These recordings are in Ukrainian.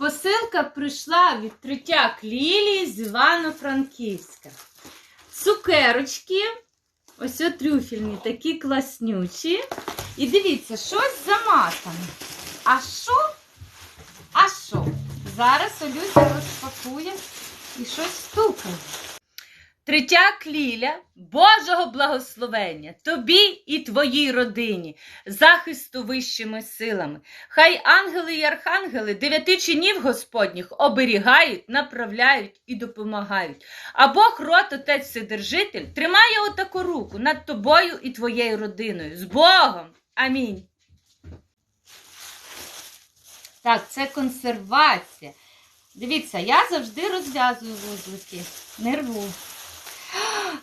Посилка прийшла від третяк Лілії з Івано-Франківська. Цукерочки, ось трюфельні, такі класнючі. І дивіться, щось заматане. А що? А що? Зараз Олюся розпакує і щось стукає. Третяк Ліля, Божого благословення, тобі і твоїй родині, захисту вищими силами. Хай ангели і архангели дев'яти чинів Господніх оберігають, направляють і допомагають. А Бог рот, Отець Вседержитель, тримає отаку руку над тобою і твоєю родиною. З Богом! Амінь. Так, це консервація. Дивіться, я завжди розв'язую вузлики. Не рву.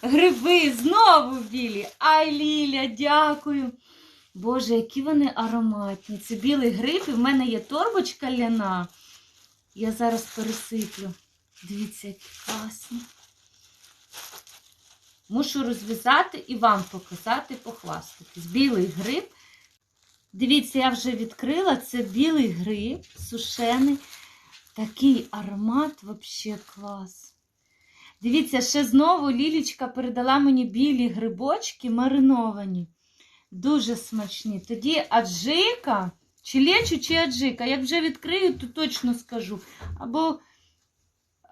Гриби знову білі. Ай, Ліля, дякую. Боже, які вони ароматні. Це білий гриб, і в мене є торбочка ляна. Я зараз пересиплю. Дивіться, які класні. Мушу розв'язати і вам показати, похвастатись. Білий гриб. Дивіться, я вже відкрила. Це білий гриб, сушений. Такий аромат взагалі клас. Дивіться, ще знову Лілічка передала мені білі грибочки мариновані. Дуже смачні. Тоді аджика, чи лечу, чи аджика. Як вже відкрию, то точно скажу. Або,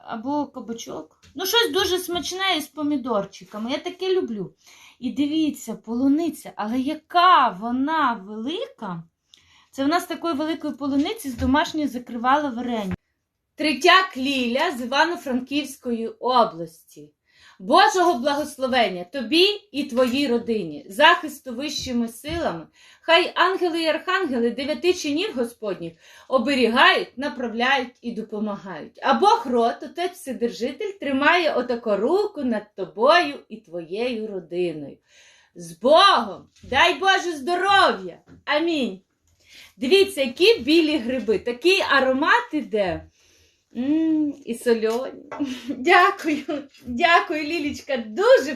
або кабачок. Ну, щось дуже смачне із помідорчиками. Я таке люблю. І дивіться, полуниця, але яка вона велика. Це в нас такої великої полуниці з домашньої закривала варення. Третяк Ліля з Івано-Франківської області. Божого благословення тобі і твоїй родині, захисту вищими силами. Хай ангели і архангели дев'яти чинів Господніх оберігають, направляють і допомагають. А Бог рот, Отець Вседержитель, тримає отаку руку над тобою і твоєю родиною. З Богом! Дай Боже здоров'я! Амінь. Дивіться, які білі гриби, такий аромат іде. І сольоні. Дякую, дякую, Лілічка. Дуже